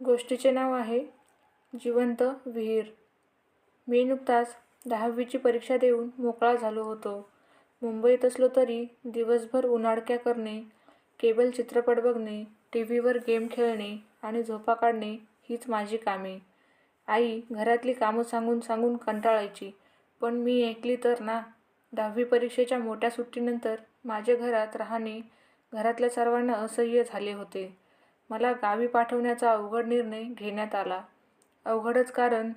गोष्टीचे नाव आहे जिवंत विहीर. मी नुकताच दहावीची परीक्षा देऊन मोकळा झालो होतो. मुंबईत असलो तरी दिवसभर उन्हाडक्या करणे केबल चित्रपट बघणे टी व्हीवर गेम खेळणे आणि झोपा काढणे हीच माझी कामे. आई घरातली कामं सांगून सांगून कंटाळायची पण मी ऐकली तर ना. दहावी परीक्षेच्या मोठ्या सुट्टीनंतर माझ्या घरात राहणे घरातल्या सर्वांना असह्य झाले होते. मला गावी पाठवण्याचा अवघड निर्णय घेण्यात आला. अवघडच कारण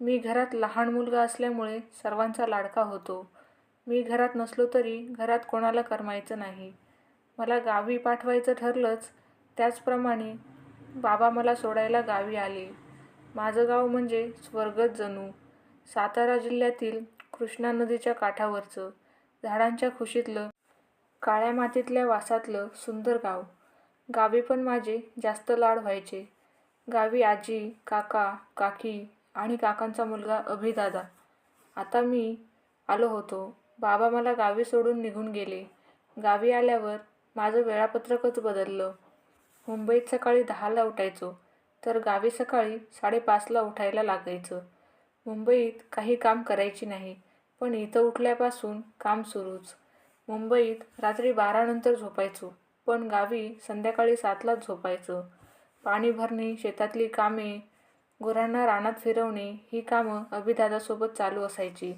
मी घरात लहान मुलगा असल्यामुळे सर्वांचा लाडका होतो. मी घरात नसलो तरी घरात कोणाला करमायचं नाही. मला गावी पाठवायचं ठरलंच त्याचप्रमाणे बाबा मला सोडायला गावी आले. माझं गाव म्हणजे स्वर्गच जणू. सातारा जिल्ह्यातील कृष्णा नदीच्या काठावरचं झाडांच्या खुशीतलं काळ्या मातीतल्या वासातलं सुंदर गाव. गावी पण माझे जास्त लाड व्हायचे. गावी आजी काका काकी आणि काकांचा मुलगा अभिदादा. आता मी आलो होतो. बाबा मला गावी सोडून निघून गेले. गावी आल्यावर माझं वेळापत्रकच बदललं. मुंबईत सकाळी दहाला उठायचो तर गावी सकाळी साडेपाचला उठायला लागायचं. मुंबईत काही काम करायची नाही पण इथं उठल्यापासून काम सुरूच. मुंबईत रात्री बारानंतर झोपायचो. पण गावी संध्याकाळी सातलाच झोपायचं. पाणी भरणे शेतातली कामे गुरांना रानात फिरवणे ही कामं अभिदादासोबत चालू असायची.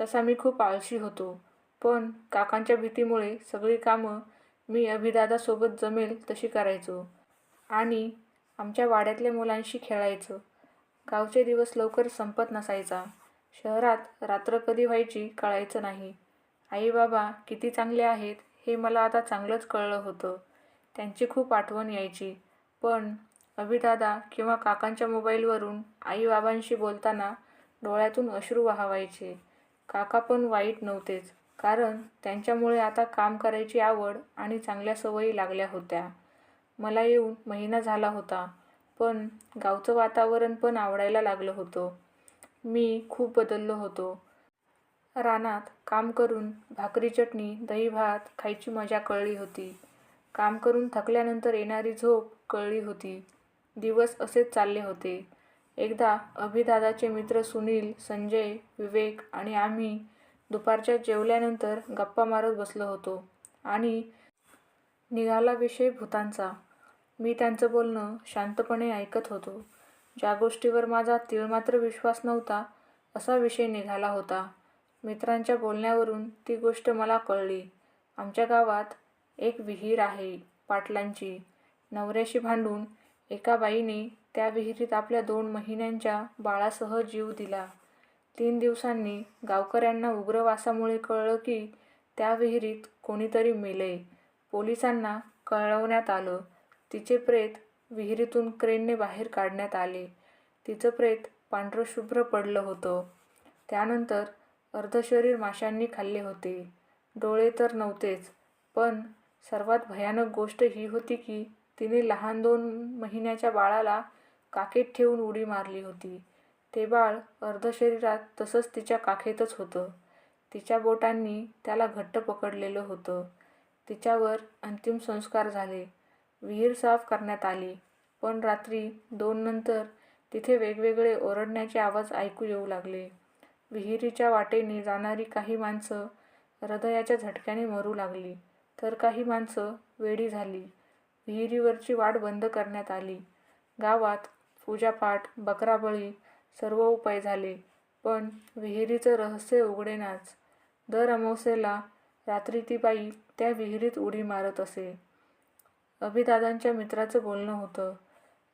तसा मी खूप आळशी होतो. पण काकांच्या भीतीमुळे सगळी कामं मी अभिदादासोबत जमेल तशी करायचो. आणि आमच्या वाड्यातल्या मुलांशी खेळायचं. गावचे दिवस लवकर संपत नसायचा. शहरात रात्र कधी व्हायची कळायचं नाही. आई बाबा किती चांगले आहेत हे मला आता चांगलंच कळलं होतं. त्यांची खूप आठवण यायची. पण अभिदादा किंवा काकांच्या मोबाईलवरून आईबाबांशी बोलताना डोळ्यातून अश्रू वाहवायचे. काका पण वाईट नव्हतेच कारण त्यांच्यामुळे आता काम करायची आवड आणि चांगल्या सवयी लागल्या होत्या. मला येऊन महिना झाला होता पण गावचं वातावरण पण आवडायला लागलं होतं. मी खूप बदललो होतो. रानात काम करून भाकरी चटणी दही भात खायची मजा कळली होती. काम करून थकल्यानंतर येणारी झोप कळली होती. दिवस असेच चालले होते. एकदा अभिदादाचे मित्र सुनील संजय विवेक आणि आम्ही दुपारच्या जेवल्यानंतर गप्पा मारत बसलो होतो आणि निघाला विषय भूतांचा. मी त्यांचं बोलणं शांतपणे ऐकत होतो. ज्या गोष्टीवर माझा तिळमात्र विश्वास नव्हता असा विषय निघाला होता. मित्रांच्या बोलण्यावरून ती गोष्ट मला कळली. आमच्या गावात एक विहीर आहे पाटलांची. नवऱ्याशी भांडून एका बाईने त्या विहिरीत आपल्या दोन महिन्यांच्या बाळासह जीव दिला. तीन दिवसांनी गावकऱ्यांना उग्रवासामुळे कळलं की त्या विहिरीत कोणीतरी मेले पोलिसांना कळवण्यात आलं. तिचे प्रेत विहिरीतून क्रेनने बाहेर काढण्यात आले. तिचं प्रेत पांढरंशुभ्र पडलं होतं. त्यानंतर अर्धशरीर माशांनी खाल्ले होते. डोळे तर नव्हतेच पण सर्वात भयानक गोष्ट ही होती की तिने लहान दोन महिन्याच्या बाळाला काखेत ठेवून उडी मारली होती. ते बाळ अर्धशरीरात तसंच तिच्या काखेतच होतं. तिच्या बोटांनी त्याला घट्ट पकडलेलं होतं. तिच्यावर अंतिम संस्कार झाले. विहीर साफ करण्यात आली पण रात्री दोन नंतर तिथे वेगवेगळे ओरडण्याचे आवाज ऐकू येऊ लागले. विहिरीच्या वाटेने जाणारी काही माणसं हृदयाच्या झटक्याने मरू लागली. तर काही माणसं वेडी झाली. विहिरीवरची वाट बंद करण्यात आली. गावात पूजापाठ बकराबळी सर्व उपाय झाले पण विहिरीचं रहस्य उघडेनाच. दर अमावस्येला रात्री ती बाई त्या विहिरीत उडी मारत असे. अभिदादांच्या मित्राचं बोलणं होतं.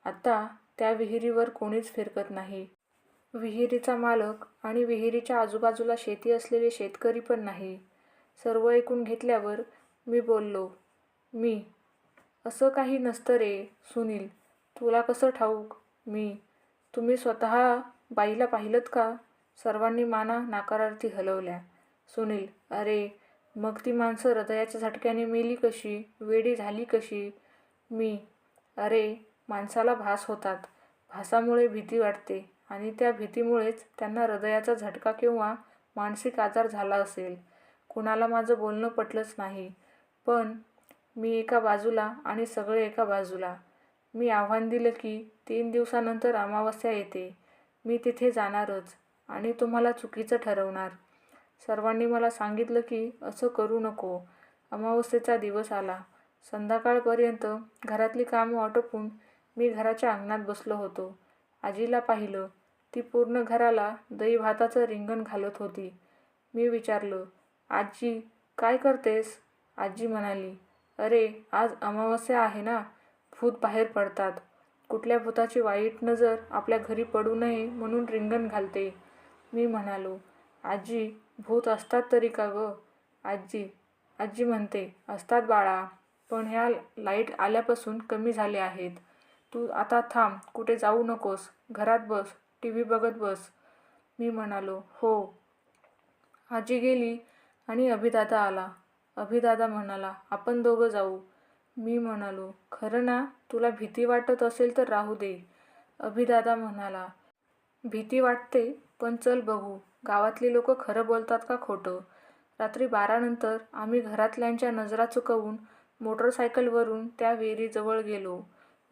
आता त्या विहिरीवर कोणीच फिरकत नाही. विहिरीचा मालक आणि विहिरीच्या आजूबाजूला शेती असलेले शेतकरी पण नाही. सर्व ऐकून घेतल्यावर मी बोललो मी. असं काही नसतं रे सुनील. तुला कसं ठाऊक? मी. तुम्ही स्वतः बाईला पाहिलंत का? सर्वांनी माना नाकारार्थी हलवल्या. सुनील अरे मग ती माणसं हृदयाच्या झटक्याने मेली कशी? वेडी झाली कशी? मी. अरे माणसाला भास होतात. भासामुळे भीती वाटते. आणि त्या भीतीमुळेच त्यांना हृदयाचा झटका किंवा मानसिक आजार झाला असेल. कुणाला माझं बोलणं पटलंच नाही. पण मी एका बाजूला आणि सगळे एका बाजूला. मी आव्हान दिलं की तीन दिवसानंतर अमावस्या येते. मी तिथे जाणारच आणि तुम्हाला चुकीचं ठरवणार. सर्वांनी मला सांगितलं की असं करू नको. अमावस्येचा दिवस आला. संध्याकाळपर्यंत घरातली कामं आटोपून मी घराच्या अंगणात बसलो होतो. आजीला पाहिलं. ती पूर्ण घराला दही भाताचं रिंगण घालत होती. मी विचारलं आजी काय करतेस? आजी म्हणाली अरे आज अमावस्या आहे ना भूत बाहेर पडतात. कुठल्या भूताची वाईट नजर आपल्या घरी पडू नये म्हणून रिंगण घालते. मी म्हणालो आजी भूत असतात तरी का गं? आजी आजी म्हणते असतात बाळा पण ह्या लाइट आल्यापासून कमी झाले आहेत. तू आता थांब कुठे जाऊ नकोस. घरात बस. टी व्ही बघत बस. मी म्हणालो हो. आजी गेली आणि अभिदादा आला. अभिदादा म्हणाला आपण दोघं जाऊ. मी म्हणालो खरं ना तुला भीती वाटत असेल तर राहू दे. अभिदादा म्हणाला भीती वाटते पण चल बघू. गावातली लोक खरं बोलतात का खोटं? रात्री बारानंतर आम्ही घरातल्यांच्या नजरा चुकवून मोटरसायकलवरून त्या विहिरीजवळ गेलो.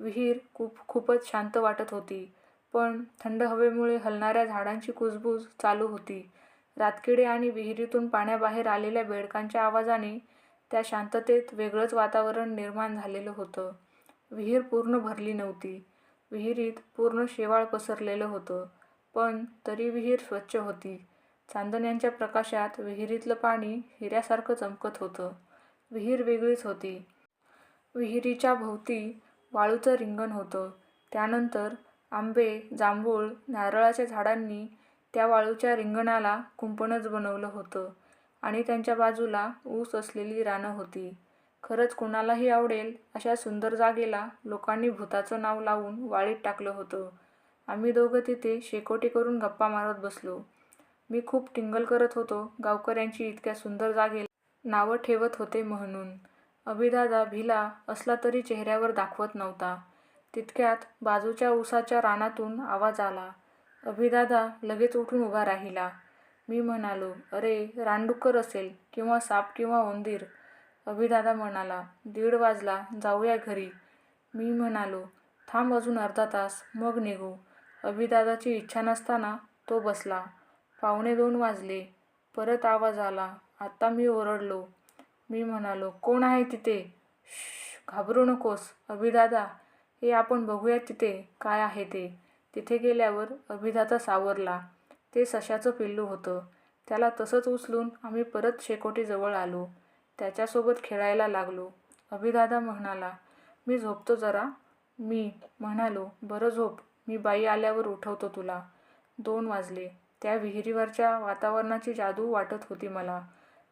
विहीर खूप खूपच शांत वाटत होती. पण थंड हवेमुळे हलणाऱ्या झाडांची कुजबूज चालू होती. रातकिडे आणि विहिरीतून पाण्याबाहेर आलेल्या बेडकांच्या आवाजाने त्या शांततेत वेगळंच वातावरण निर्माण झालेलं होतं. विहीर पूर्ण भरली नव्हती. विहिरीत पूर्ण शेवाळ पसरलेलं होतं. पण तरी विहीर स्वच्छ होती. चांदण्यांच्या प्रकाशात विहिरीतलं पाणी हिऱ्यासारखं चमकत होतं. विहीर वेगळीच होती. विहिरीच्या भोवती वाळूचं रिंगण होतं. त्यानंतर आंबे जांभूळ नारळाच्या झाडांनी त्या वाळूच्या रिंगणाला कुंपणच बनवलं होतं आणि त्यांच्या बाजूला ऊस असलेली रानं होती. खरंच कुणालाही आवडेल अशा सुंदर जागेला लोकांनी भूताचं नाव लावून वाळीत टाकलं होतं. आम्ही दोघं तिथे शेकोटी करून गप्पा मारत बसलो. मी खूप टिंगल करत होतो गावकऱ्यांची इतक्या सुंदर जागेला नावं ठेवत होते म्हणून. अभिदादा भिला असला तरी चेहऱ्यावर दाखवत नव्हता. तितक्यात बाजूच्या ऊसाच्या रानातून आवाज आला. अभिदादा लगेच उठून उभा राहिला. मी म्हणालो अरे रानडुक्कर असेल किंवा साप किंवा उंदीर. अभिदादा म्हणाला दीड वाजला जाऊया घरी. मी म्हणालो थांब अजून अर्धा तास मग निघू. अभिदादाची इच्छा नसताना तो बसला. पावणे दोन वाजले. परत आवाज आला आत्ता मी ओरडलो. मी म्हणालो कोण आहे तिथे? घाबरू नकोस अभिदादा. हे आपण बघूया तिथे काय आहे ते. तिथे गेल्यावर अभिदाता सावरला. ते सशाचं पिल्लू होतं. त्याला तसंच उचलून आम्ही परत शेकोटीजवळ आलो. त्याच्यासोबत खेळायला लागलो. अभिदादा म्हणाला मी झोपतो जरा. मी म्हणालो बरं झोप. मी बाई आल्यावर उठवतो तुला. दोन वाजले. त्या विहिरीवरच्या वातावरणाची जादू वाटत होती मला.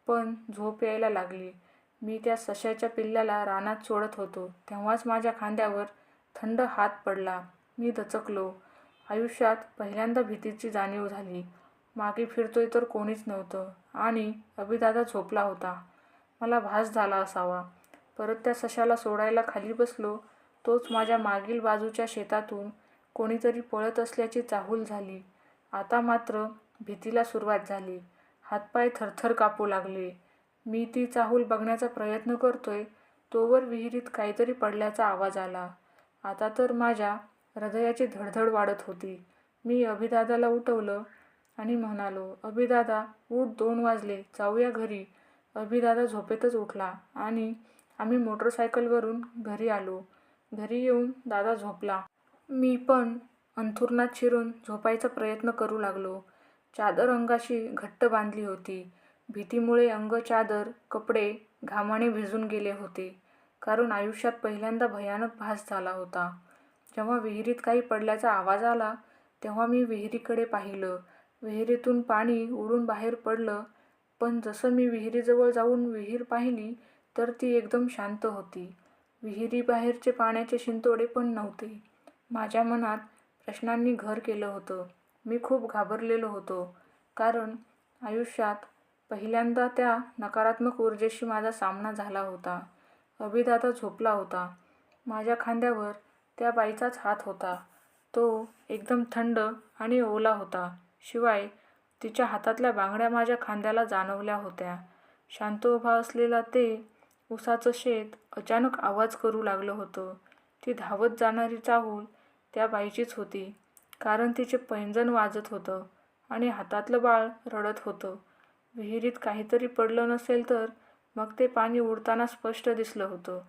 पण झोप यायला लागली. मी त्या सशाच्या पिल्ल्याला रानात सोडत होतो. तेव्हाच माझ्या खांद्यावर थंड हात पडला. मी दचकलो. आयुष्यात पहिल्यांदा भीतीची जाणीव झाली. मागे फिरतोय तर कोणीच नव्हतं. आणि अभिदादा झोपला होता. मला भास झाला असावा. परत त्या सशाला सोडायला खाली बसलो. तोच माझ्या मागील बाजूच्या शेतातून कोणीतरी पळत असल्याची चाहूल झाली. आता मात्र भीतीला सुरुवात झाली. हातपाय थरथर कापू लागले. मी ती चाहूल बघण्याचा प्रयत्न करतोय. तोवर विहिरीत काहीतरी पडल्याचा आवाज आला. आता तर माझ्या हृदयाची धडधड वाढत होती. मी अभिदादाला उठवलं आणि म्हणालो अभिदादा उठ दोन वाजले. जाऊया घरी. अभिदादा झोपेतच उठला आणि आम्ही मोटरसायकलवरून घरी आलो. घरी येऊन दादा झोपला. मी पण अंथुरणात शिरून झोपायचा प्रयत्न करू लागलो. चादर अंगाशी घट्ट बांधली होती. भीतीमुळे अंग चादर कपडे घामाने भिजून गेले होते. कारण आयुष्यात पहिल्यांदा भयानक भास झाला होता. जेव्हा विहिरीत काही पडल्याचा आवाज आला तेव्हा मी विहिरीकडे पाहिलं. विहिरीतून पाणी उडून बाहेर पडलं पण जसं मी विहिरीजवळ जाऊन विहीर पाहिली तर ती एकदम शांत होती. विहिरीबाहेरचे पाण्याचे शिंतोडे पण नव्हते. माझ्या मनात प्रश्नांनी घर केलं होतं. मी खूप घाबरलेलो होतो कारण आयुष्यात पहिल्यांदा त्या नकारात्मक ऊर्जेशी माझा सामना झाला होता. अभिदादा झोपला होता. माझ्या खांद्यावर त्या बाईचाच हात होता. तो एकदम थंड आणि ओला होता. शिवाय तिच्या हातातल्या बांगड्या माझ्या खांद्याला जाणवल्या होत्या. शांत उभा असलेला ते उसाचं शेत अचानक आवाज करू लागलं होतं. ती धावत जाणारी चाहूल त्या बाईचीच होती. कारण तिचे पैंजण वाजत होतं आणि हातातलं बाळ रडत होतं. विहिरीत काहीतरी पडलं नसेल तर मग ते पाणी उडताना स्पष्ट दिसलं होतं.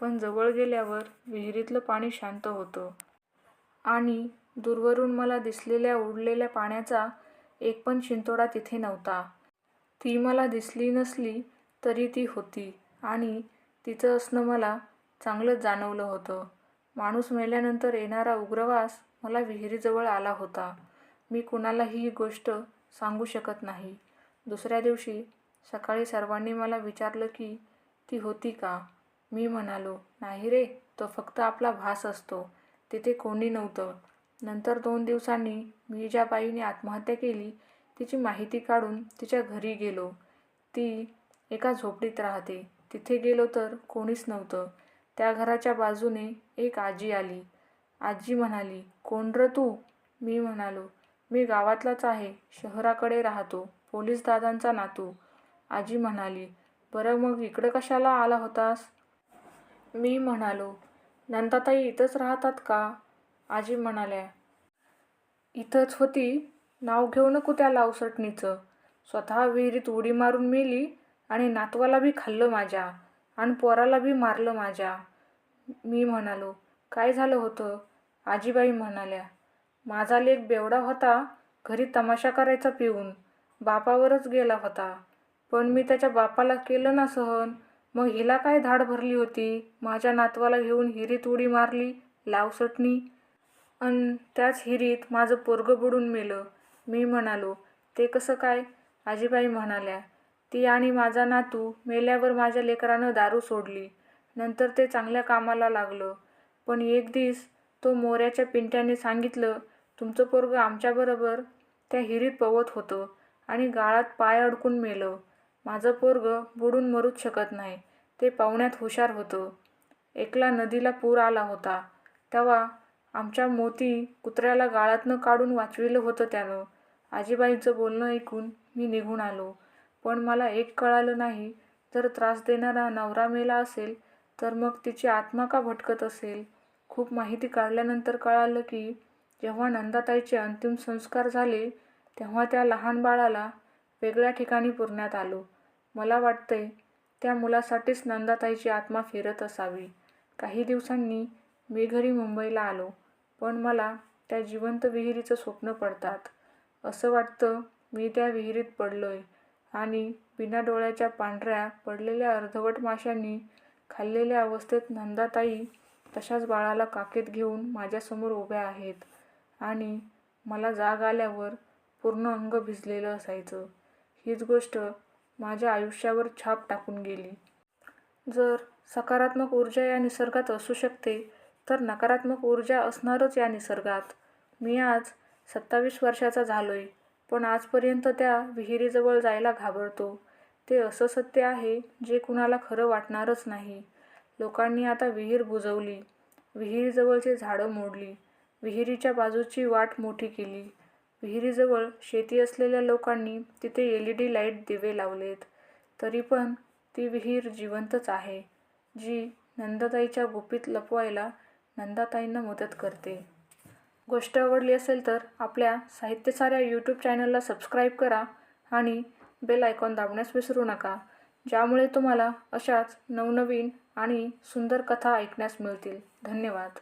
पण जवळ गेल्यावर विहिरीतलं पाणी शांत होतं. आणि दूरवरून मला दिसलेल्या उडलेल्या पाण्याचा एक पण शिंतोडा तिथे नव्हता. ती मला दिसली नसली तरी ती होती आणि तिचं असणं मला चांगलंच जाणवलं होतं. माणूस मेल्यानंतर येणारा उग्रवास मला विहिरीजवळ आला होता. मी कुणालाही ही गोष्ट सांगू शकत नाही. दुसऱ्या दिवशी सकाळी सर्वांनी मला विचारलं की ती होती का? मी म्हणालो नाही रे तो फक्त आपला भास असतो. तिथे कोणी नव्हतं. नंतर दोन दिवसांनी मी ज्या बाईने आत्महत्या केली तिची माहिती काढून तिच्या घरी गेलो. ती एका झोपडीत राहते. तिथे गेलो तर कोणीच नव्हतं. त्या घराच्या बाजूने एक आजी आली. आजी म्हणाली कोण र तू? मी म्हणालो मी गावातलाच आहे. शहराकडे राहतो. पोलीस दादांचा नातू. आजी म्हणाली बरं मग इकडं कशाला आला होतास? मी म्हणालो नंदाताई इथंच राहतात का? आजी म्हणाल्या इथंच होती नाव घेऊ नको त्या लावसटणीचं स्वतः विहिरीत उडी मारून मेली आणि नातवाला बी खाल्लं माझ्या आणि पोराला बी मारलं माझ्या. मी म्हणालो काय झालं होतं? आजीबाई म्हणाल्या माझा लेख बेवडा होता घरी तमाशा करायचा पिऊन बापावरच गेला होता. पण मी त्याच्या बापाला केलं ना सहन. मग हिला काय धाड भरली होती? माझ्या नातवाला घेऊन हिरीत उडी मारली लावसटणी अन त्याच हिरीत माझं पोरगं बुडून मेलं. मी म्हणालो ते कसं काय? आजीबाई म्हणाल्या ती आणि माझा नातू मेल्यावर माझ्या लेकरानं दारू सोडली. नंतर ते चांगल्या कामाला लागलं. पण एक दिस तो मोऱ्याच्या पिंट्याने सांगितलं तुमचं पोरगं आमच्याबरोबर त्या हिरीत पवत होतं आणि गाळात पाय अडकून मेलं. माझं पोरगं बुडून मरूच शकत नाही. ते पाहुण्यात हुशार होतं. एकला नदीला पूर आला होता. तेव्हा आमच्या मोती कुत्र्याला गाळातनं काढून वाचविलं होतं त्यानं. आजीबाईंचं बोलणं ऐकून मी निघून आलो. पण मला एक कळालं नाही जर त्रास देणारा नवरा मेला असेल तर मग तिची आत्मा का भटकत असेल? खूप माहिती काढल्यानंतर कळालं की जेव्हा नंदाताईचे अंतिम संस्कार झाले तेव्हा त्या लहान बाळाला वेगळ्या ठिकाणी पुरण्यात आलो. मला वाटते त्या मुलासाठीच नंदाताईची आत्मा फिरत असावी. काही दिवसांनी मी घरी मुंबईला आलो पण मला त्या जिवंत विहिरीचं स्वप्न पडतात. असं वाटतं मी त्या विहिरीत पडलोय आणि बिना डोळ्याच्या पांढऱ्या पडलेल्या अर्धवट माशांनी खाल्लेल्या अवस्थेत नंदाताई तशाच बाळाला काकेत घेऊन माझ्यासमोर उभ्या आहेत आणि मला जाग आल्यावर पूर्ण अंग भिजलेलं असायचं. हीच गोष्ट माझ्या आयुष्यावर छाप टाकून गेली. जर सकारात्मक ऊर्जा या निसर्गात असू शकते तर नकारात्मक ऊर्जा असणारच या निसर्गात. मी आज सत्तावीस वर्षाचा झालो आहे पण आजपर्यंत त्या विहिरीजवळ जायला घाबरतो. ते असं सत्य आहे जे कुणाला खरं वाटणारच नाही. लोकांनी आता विहीर बुजवली. विहिरीजवळची झाडं मोडली. विहिरीच्या बाजूची वाट मोठी केली. विहिरीजवळ शेती असलेल्या लोकांनी तिथे एल ई डी लाइट दिवे लावलेत. तरी पण ती विहीर जिवंतच आहे जी नंदाताईच्या गुपित लपवायला नंदाताईंना मदत करते. गोष्ट आवडली असेल तर आपल्या साहित्यसाऱ्या यूट्यूब चॅनलला सबस्क्राईब करा आणि बेल आयकॉन दाबण्यास विसरू नका ज्यामुळे तुम्हाला अशाच नवनवीन आणि सुंदर कथा ऐकण्यास मिळतील. धन्यवाद.